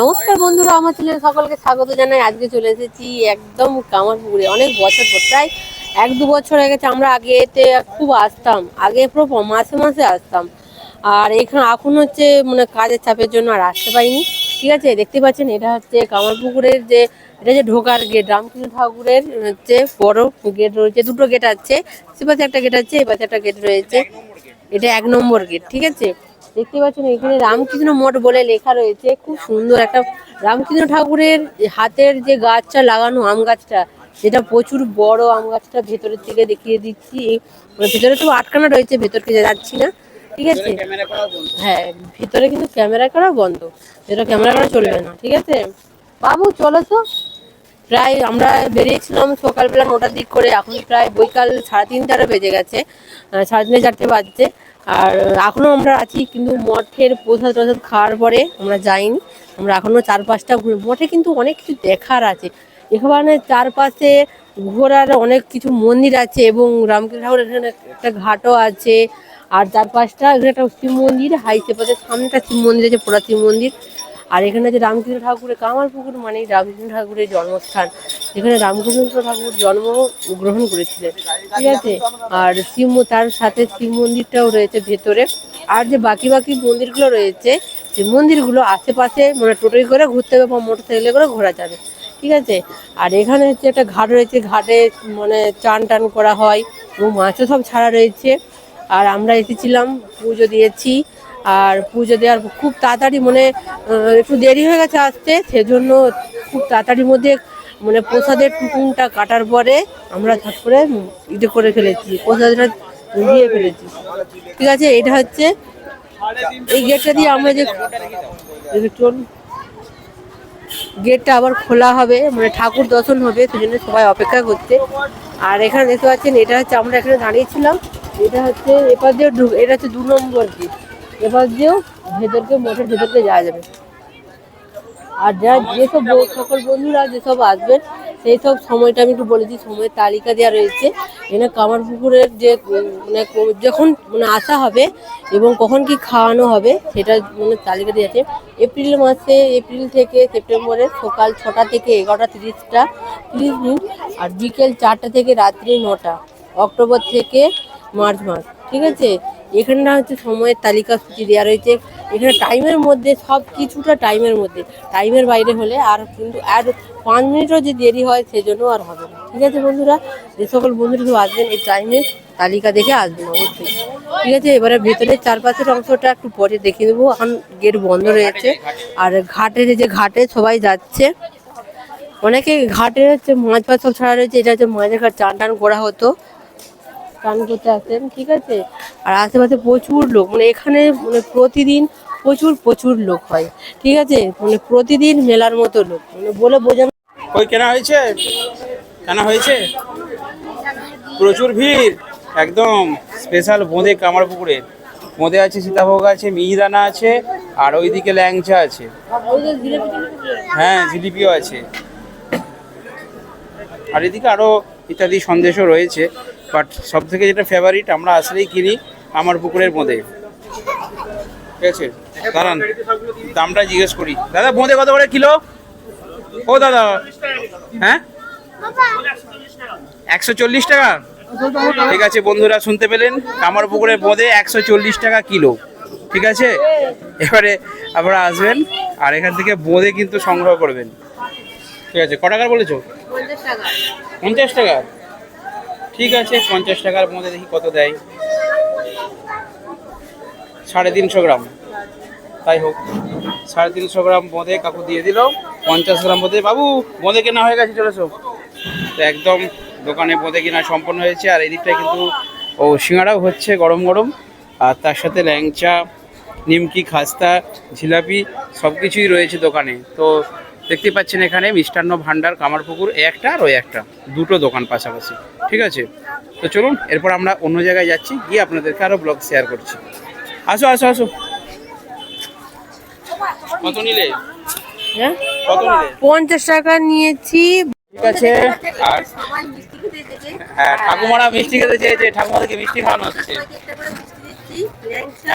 নমস্কার বন্ধুরা, আমার চ্যানেলে সকলকে স্বাগত জানাই। আজকে চলে এসেছি একদম কামারপুকুরে। অনেক বছর পর, প্রায় এক দু বছর হয়ে গেছে আমরা আগে এতে খুব আসতাম। আগে পুরো মাসে মাসে আসতাম। আর এখানে এখন হচ্ছে মানে কাজের চাপের জন্য আর আসতে পারিনি। ঠিক আছে, দেখতে পাচ্ছেন, এটা হচ্ছে কামারপুকুরের যে, এটা যে ঢোকার গেট রামকৃষ্ণ ঠাকুরের হচ্ছে বড় গেট রয়েছে, দুটো গেট আছে। সে পাশে একটা গেট আছে, এ পাশে একটা গেট রয়েছে। এটা এক নম্বর গেট ঠিক আছে? দেখতে পাচ্ছেন এখানে রামকৃষ্ণ মঠ বলে লেখা রয়েছে। খুব সুন্দর একটা রামকৃষ্ণ ঠাকুরের হাতের যে গাছটা লাগানো আম গাছটা যেটা প্রচুর বড় আম গাছটা ভেতরের থেকে দেখিয়ে দিচ্ছি। মানে ভেতরে তো আটকানো রয়েছে ভেতরকে যাচ্ছি না ঠিক আছে? হ্যাঁ ভিতরে কিন্তু ক্যামেরা করা বন্ধ। যেটা ক্যামেরা করা চলবে না ঠিক আছে? বাবু চলো তো। প্রায় আমরা বেরিয়েছিলাম সকালবেলা নটার দিক করে এখন প্রায় বৈকাল সাড়ে তিনটারে বেজে গেছে সাড়ে তিনটে চারটে বাজছে। আর এখনও আমরা আছি কিন্তু মঠের প্রসাদ টসাদ খাওয়ার পরে আমরা যাইনি। আমরা এখনও চারপাশটা ঘুরে, মঠে কিন্তু অনেক কিছু দেখার আছে। এখানে চারপাশে ঘোরার অনেক কিছু মন্দির আছে এবং রামকৃষ্ণ ঠাকুর এখানে একটা ঘাটও আছে। আর চারপাশটা এখানে একটা শিব মন্দির, হাই সামনে একটা শিব মন্দির আছে পোড়া শিব মন্দির। আর এখানে যে রামকৃষ্ণ ঠাকুরের কামারপুকুর মানে রামকৃষ্ণ ঠাকুরের জন্মস্থান। এখানে রামকৃষ্ণ ঠাকুর জন্ম গ্রহণ করেছিলেন। ঠিক আছে? আর শিব তার সাথে শিব মন্দিরটাও রয়েছে ভেতরে। আর যে বাকি বাকি মন্দিরগুলো রয়েছে, সেই মন্দিরগুলো আশেপাশে মানে টোটোয় করে ঘুরতে হবে বা মোটর সাইকেলে করে ঘোরা যাবে। ঠিক আছে? আর এখানে হচ্ছে একটা ঘাট রয়েছে, ঘাটে মানে চান টান করা হয় এবং মাছও সব ছাড়া রয়েছে। আর আমরা এসেছিলাম, পুজো দিয়েছি। আর পুজো দেওয়ার খুব তাড়াতাড়ি মানে একটু দেরি হয়ে গেছে আসতে, সেজন্য খুব তাড়াতাড়ির মধ্যে মানে প্রসাদের টুকুনটা কাটার পরে আমরা তারপরে ইয়ে করে ফেলেছি, প্রসাদটা দিয়ে ফেলেছি। ঠিক আছে, এটা হচ্ছে এই গেটটা দিয়ে আমরা যে গেটটা আবার খোলা হবে মানে ঠাকুর দর্শন হবে, সেজন্য সবাই অপেক্ষা করছে। আর এখানে দেখতে পাচ্ছেন, এটা হচ্ছে আমরা এখানে দাঁড়িয়েছিলাম, এটা হচ্ছে এপার দিয়ে এটা হচ্ছে দু নম্বর গেট। এপার দিয়েও ভেতরকে মঠের ভেতরকে যাওয়া যাবে। আর যা যেসব সকল বন্ধুরা যেসব আসবেন সেই সব সময়টা আমি একটু বলেছি সময়ের তালিকা দেওয়া রয়েছে। এখানে কামারপুকুরের যে মানে যখন মানে আসা হবে এবং কখন কি খাওয়ানো হবে, সেটা মানে তালিকা দেওয়া আছে। এপ্রিল মাসে, এপ্রিল থেকে সেপ্টেম্বরের সকাল ছটা থেকে এগারোটা তিরিশটা, তিরিশ মিনিট, আর বিকেল চারটা থেকে রাত্রি নটা, অক্টোবর থেকে মার্চ মাস, ঠিক আছে? এখানটা হচ্ছে সময়ের তালিকা সূচি দেওয়া রয়েছে। এখানে টাইমের মধ্যে, সব কিছুটা টাইমের মধ্যে। টাইমের বাইরে হলে আর কিন্তু আর পাঁচ মিনিটও যে দেরি হয় সেজন্য আর হবে না। ঠিক আছে বন্ধুরা? যে সকল বন্ধুরা কেউ আসবেন, এই টাইমের তালিকা দেখে আসবেন অবশ্যই। ঠিক আছে? এবারে ভেতরের চারপাশের অংশটা একটু পরে দেখে দেবো। এখন গেট বন্ধ রয়েছে। আর ঘাটের যে ঘাটে সবাই যাচ্ছে। অনেকে ঘাটে হচ্ছে মাছ সব ছাড়া রয়েছে। এটা হচ্ছে মাছের ঘাট চান টান করা হতো। স্নান করতে আসেন ঠিক আছে? আর আশেপাশে প্রচুর লোক মানে এখানে মানে প্রতিদিন প্রচুর প্রচুর লোক হয়, ঠিক আছে? মানে প্রতিদিন মেলার মতো লোক মানে বলে বোঝানো কই কেনা হয়েছে? কেনা হয়েছে? প্রচুর ভিড়, একদম স্পেশাল বোঁদে কামার পুকুরে বোঁদে আছে সীতাভোগ আছে, মিহিদানা আছে, আর ওইদিকে ল্যাংচা আছে। হ্যাঁ জিলিপিও আছে। আর এদিকে আরও ইত্যাদি সন্দেশও রয়েছে। বাট সব থেকে যেটা ফেভারিট আমরা আসলেই কিনি আমার পুকুরের বোঁদে ঠিক আছে? দাঁড়ান দামটা জিজ্ঞেস করি। দাদা বোঁদে কত করে কিলো? ও দাদা হ্যাঁ? একশো চল্লিশ টাকা? ঠিক আছে বন্ধুরা শুনতে পেলেন? কামার পুকুরের বোঁদে একশো চল্লিশ টাকা কিলো। ঠিক আছে? এবারে আপনারা আসবেন আর এখান থেকে বোঁদে কিন্তু সংগ্রহ করবেন। ঠিক আছে ক টাকার বলেছ? পঞ্চাশ টাকা? ঠিক আছে, পঞ্চাশ টাকার বোঁদে দেখি কত দেয়। সাড়ে তিনশো গ্রাম। তাই হোক, সাড়ে তিনশো গ্রাম বোঁদে কাকু দিয়ে দিল। পঞ্চাশ গ্রাম বোঁদে বাবু বোঁদে কেনা হয়ে গেছে চলেছো? তো একদম দোকানে বোঁদে কেনা সম্পন্ন হয়েছে। আর এদিকটায় কিন্তু, ও সিঙ্গাড়াও হচ্ছে গরম গরম। আর তার সাথে ল্যাংচা, নিমকি, খাস্তা, জিলাপি সব কিছুই রয়েছে দোকানে। তো দেখতে পাচ্ছেন এখানে মিষ্টান্ন ভান্ডার কামারপুকুর একটা আর ওই একটা। দুটো দোকান পাশাপাশি। ঠিক আছে? তো চলুন এরপর আমরা অন্য জায়গায় যাচ্ছি গিয়ে আপনাদেরকে আরও ব্লগ শেয়ার করছি। আসো আসো আসো। কত নিলে? হ্যাঁ? কত নিলে? পঞ্চাশ টাকা নিয়েছি। ঠিক আছে। আর? হ্যাঁ ঠাকুমারা মিষ্টি খেতে চেয়েছে ঠাকুমাদেরকে মিষ্টি খাওয়ানো হচ্ছে।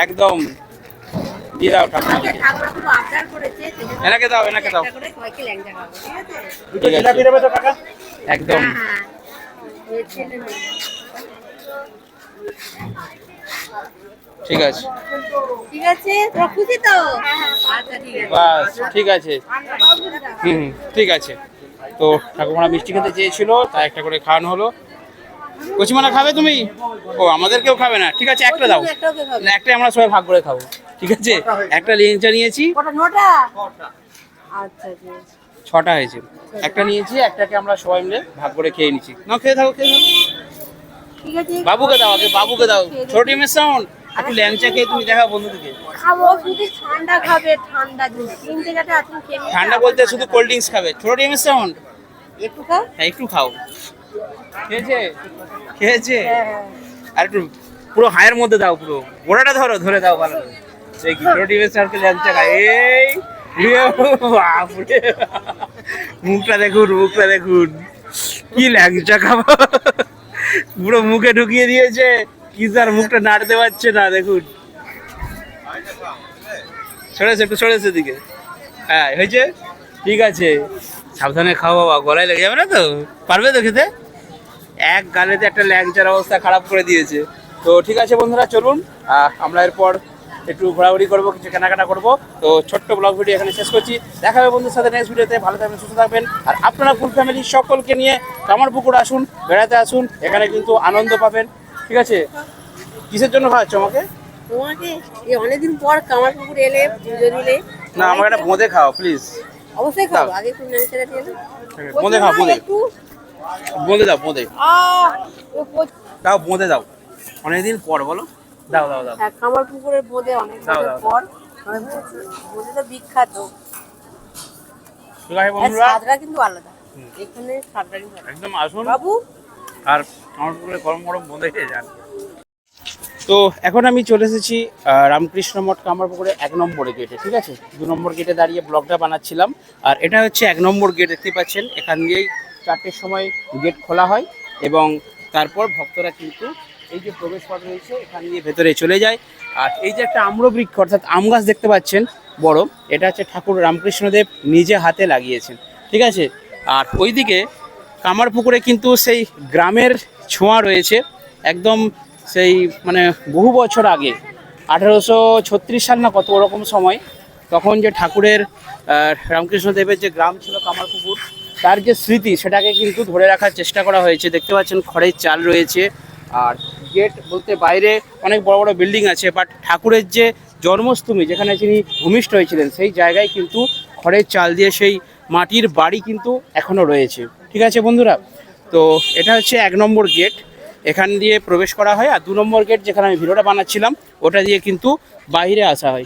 একদম। দিয়ে দাও ঠাকুমা আজকে ঠাকুমা খুব আবদার করেছে সেজন্য এনাকে দাও এনাকে দাও। দুটো জিলাপি দেবে তো কাকা? একদম হ্যাঁ হ্যাঁ ওই ছেলে মেয়ে। ঠিক আছে। ঠিক আছে খুশি তো? আচ্ছা ঠিক আছে বাস ঠিক আছে। হুম ঠিক আছে। তো ঠাকুমারা মিষ্টি খেতে চেয়েছিল তাই একটা করে খাওয়ানো হলো। কচিমানা খাবে তুমি? ও আমাদেরকেও খাবে না। ঠিক আছে একটা দাও। একটাই আমরা সবাই ভাগ করে খাব। ঠিক আছে? একটা লেঞ্চা নিয়েছি। আচ্ছা আছে ছটা হয়েছে। একটা নিয়েছি একটাকে আমরা সবাই মিলে ভাগ করে খেয়ে নিচ্ছি। না খেয়ে থাকো খেয়ে থাকো ঠিক আছে। বাবুকে দাও আগে বাবুকে দাও। ছোট টিমের সাউন্ড একটু ল্যাংচা খেয়ে তুমি দেখাও বন্ধুদেরকে। খাব শুধু ঠান্ডা খাবে ঠান্ডা তিন জায়গাটা এখন খেয়ে ঠান্ডা বলতে শুধু কোল্ড ড্রিঙ্কস খাবে। ছোট টিমের সাউন্ড একটু খাও। হ্যাঁ একটু খাও। খেয়েছে? খেয়েছে? হ্যাঁ আর একটু পুরো হায়ের মধ্যে দাও পুরো। গোড়াটা ধরো ধরে দাও ভালো দেখি ছোট টিমের সাউন্ডকে ল্যাংচা খায়। এই। মুখটা দেখুন মুখটা দেখুন। কি ল্যাংচা খাব পুরো মুখে ঢুকিয়ে দিয়েছে। কি তার মুখটা নাড়তে পারছে না, দেখুন। সরেছে একটু, সরেছে দিকে হ্যাঁ হয়েছে? ঠিক আছে। সাবধানে খাও বাবা, গলায় লেগে যাবে না তো? পারবে তো খেতে? এক গালেতে একটা ল্যাংচার অবস্থা খারাপ করে দিয়েছে। তো ঠিক আছে বন্ধুরা, চলুন। আমরা এরপর একটু ঘোরাঘুরি করব কিছু কেনাকাটা করব। তো ছোট্ট ব্লগ ভিডিও এখানে শেষ করছি। দেখা হবে বন্ধুর সাথে নেক্সট ভিডিওতে ভালো থাকবেন সুস্থ থাকবেন। আর আপনারা ফুল ফ্যামিলি সকলকে নিয়ে কামারপুকুর আসুন বেড়াতে আসুন এখানে কিন্তু আনন্দ পাবেন। ঠিক আছে? কিসের জন্য খাওয়াচ্ছ আমাকে? তোমাকে এই অনেকদিন পর কামারপুকুর এলে পুজো দিলে। না আমাকে একটা বোঁদে খাও প্লিজ অবশ্যই। আগে একটু নেড়ে বোঁদে খাও বোঁদে বোঁদে দাও বোঁদে দাও বোঁদে দাও। অনেকদিন পর বলো। দাও দাও দাও। হ্যাঁ কামার পুকুরের বোঁদে অনেক বছর। পর। বিখ্যাত। স্বাদটা কিন্তু আলাদা। এখানে স্বাদটা কিন্তু একদম আসুন। বাবু? আর পুকুরে গরম গরম বোঁদে খেয়ে যান। তো এখন আমি চলে এসেছি রামকৃষ্ণ মঠ কামারপুকুরে এক নম্বরে গেটে ঠিক আছে? দু নম্বর গেটে দাঁড়িয়ে ব্লগটা বানাচ্ছিলাম। আর এটা হচ্ছে এক নম্বর গেট দেখতে পাচ্ছেন? এখান দিয়েই চারটের সময় গেট খোলা হয় এবং তারপর ভক্তরা কিন্তু এই যে প্রবেশ পথ রয়েছে, এখান দিয়ে ভেতরে চলে যায়। আর এই যে একটা আম্রবৃক্ষ, অর্থাৎ আম গাছ দেখতে পাচ্ছেন, বড়, এটা হচ্ছে ঠাকুর রামকৃষ্ণদেব নিজে হাতে লাগিয়েছেন। ঠিক আছে? আর ওইদিকে কামারপুকুরে কিন্তু সেই গ্রামের ছোঁয়া রয়েছে, একদম সেই মানে বহু বছর আগে, আঠেরোশো ছত্রিশ সাল না কত ওরকম সময়, তখন যে ঠাকুরের রামকৃষ্ণদেবের যে গ্রাম ছিল কামারপুকুর, তার যে স্মৃতি, সেটাকে কিন্তু ধরে রাখার চেষ্টা করা হয়েছে। দেখতে পাচ্ছেন, খড়ের চাল রয়েছে, আর গেট বলতে বাইরে অনেক বড় বড় বিল্ডিং আছে বাট ঠাকুরের যে জন্মভূমি যেখানে তিনি ভূমিষ্ঠ হয়েছিলেন, সেই জায়গায় কিন্তু খড়ের চাল দিয়ে সেই মাটির বাড়ি কিন্তু এখনও রয়েছে। ঠিক আছে বন্ধুরা? তো এটা হচ্ছে এক নম্বর গেট। এখান দিয়ে প্রবেশ করা হয়, আর দু নম্বর গেট যেখানে আমি ভিডিওটা বানাচ্ছিলাম, ওটা দিয়ে কিন্তু বাইরে আসা হয়।